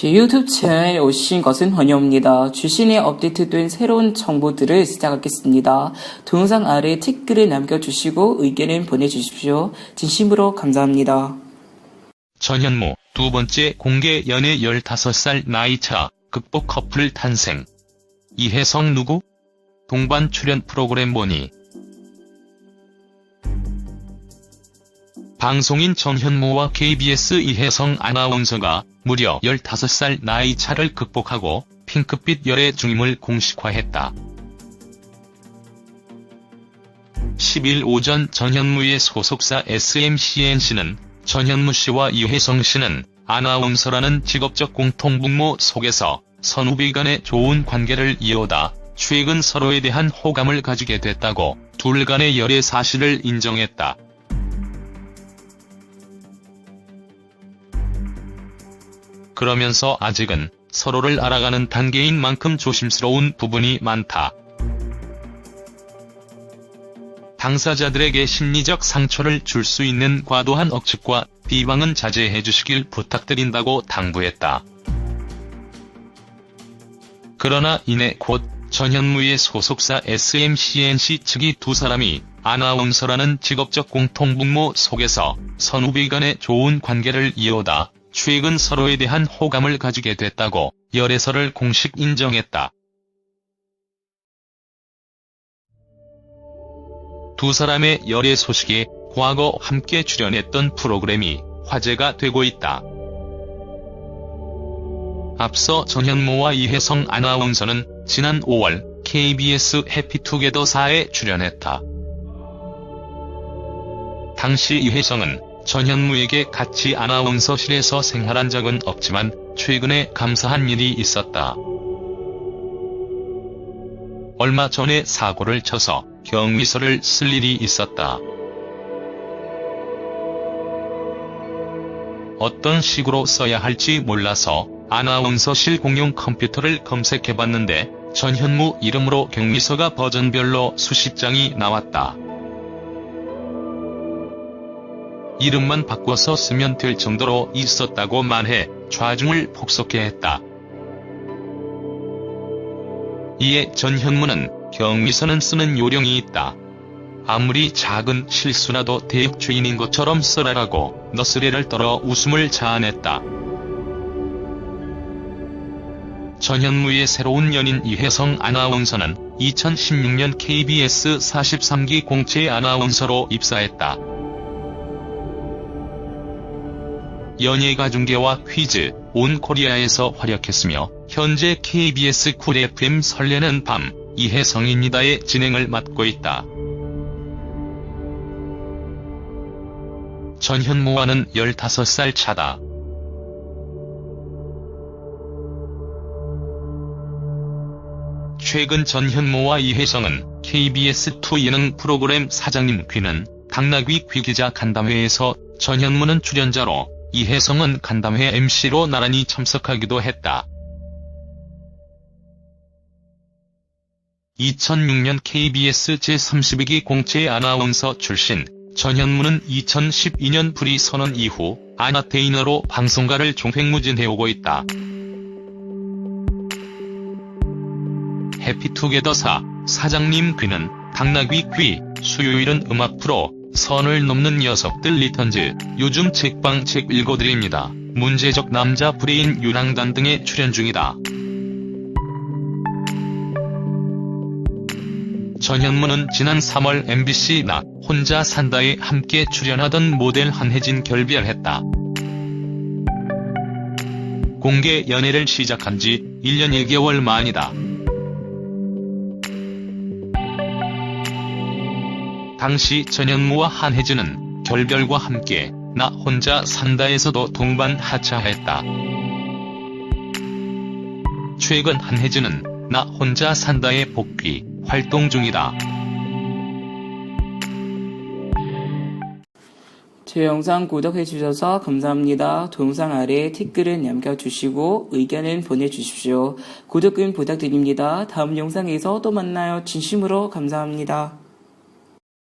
제 유튜브 채널에 오신 것은 환영합니다. 주신에 업데이트된 새로운 정보들을 시작하겠습니다. 동영상 아래 댓글을 남겨주시고 의견을 보내주십시오. 진심으로 감사합니다. 전현무 두 번째 공개 연애 15살 나이차 극복 커플 탄생. 이혜성 누구? 동반 출연 프로그램 보니. 방송인 전현무와 KBS 이혜성 아나운서가 무려 15살 나이 차를 극복하고 핑크빛 열애 중임을 공식화했다. 10일 오전 전현무의 소속사 SMCNC는 전현무 씨와 이혜성 씨는 아나운서라는 직업적 공통분모 속에서 선후배 간의 좋은 관계를 이어다 최근 서로에 대한 호감을 가지게 됐다고 둘 간의 열애 사실을 인정했다. 그러면서 아직은 서로를 알아가는 단계인 만큼 조심스러운 부분이 많다. 당사자들에게 심리적 상처를 줄 수 있는 과도한 억측과 비방은 자제해 주시길 부탁드린다고 당부했다. 그러나 이내 곧 전현무의 소속사 SMCNC 측이 두 사람이 아나운서라는 직업적 공통분모 속에서 선후배 간의 좋은 관계를 이어다 최근 서로에 대한 호감을 가지게 됐다고 열애설을 공식 인정했다. 두 사람의 열애 소식에 과거 함께 출연했던 프로그램이 화제가 되고 있다. 앞서 전현무와 이혜성 아나운서는 지난 5월 KBS 해피투게더 4에 출연했다. 당시 이혜성은 전현무에게 같이 아나운서실에서 생활한 적은 없지만 최근에 감사한 일이 있었다. 얼마 전에 사고를 쳐서 경위서를 쓸 일이 있었다. 어떤 식으로 써야 할지 몰라서 아나운서실 공용 컴퓨터를 검색해봤는데 전현무 이름으로 경위서가 버전별로 수십 장이 나왔다. 이름만 바꿔서 쓰면 될 정도로 있었다고 말해 좌중을 폭소케 했다. 이에 전현무는 경위서는 쓰는 요령이 있다. 아무리 작은 실수라도 대역죄인인 것처럼 써라라고 너스레를 떨어 웃음을 자아냈다. 전현무의 새로운 연인 이혜성 아나운서는 2016년 KBS 43기 공채 아나운서로 입사했다. 연예가 중계와 퀴즈, 온 코리아에서 활약했으며 현재 KBS 쿨 FM 설레는 밤, 이혜성입니다의 진행을 맡고 있다. 전현무와는 15살 차다. 최근 전현무와 이혜성은 KBS2 예능 프로그램 사장님 귀는 당나귀 귀 기자 간담회에서 전현무는 출연자로 이혜성은 간담회 MC로 나란히 참석하기도 했다. 2006년 KBS 제32기 공채 아나운서 출신 전현무는 2012년 불의 선언 이후 아나테이너로 방송가를 종횡무진해오고 있다. 해피투게더사 사장님 귀는 당나귀 귀 수요일은 음악 프로 선을 넘는 녀석들 리턴즈 요즘 책방 책 읽어드립니다. 문제적 남자 브레인 유랑단 등에 출연 중이다. 전현무는 지난 3월 MBC 나 혼자 산다에 함께 출연하던 모델 한혜진 결별했다. 공개 연애를 시작한 지 1년 1개월 만이다. 당시 전현무와 한혜진은 결별과 함께 나 혼자 산다에서도 동반 하차했다. 최근 한혜진은 나 혼자 산다에 복귀 활동 중이다. 제 영상 구독해주셔서 감사합니다. 동영상 아래 댓글을 남겨주시고 의견을 보내주십시오. 구독은 부탁드립니다. 다음 영상에서 또 만나요. 진심으로 감사합니다.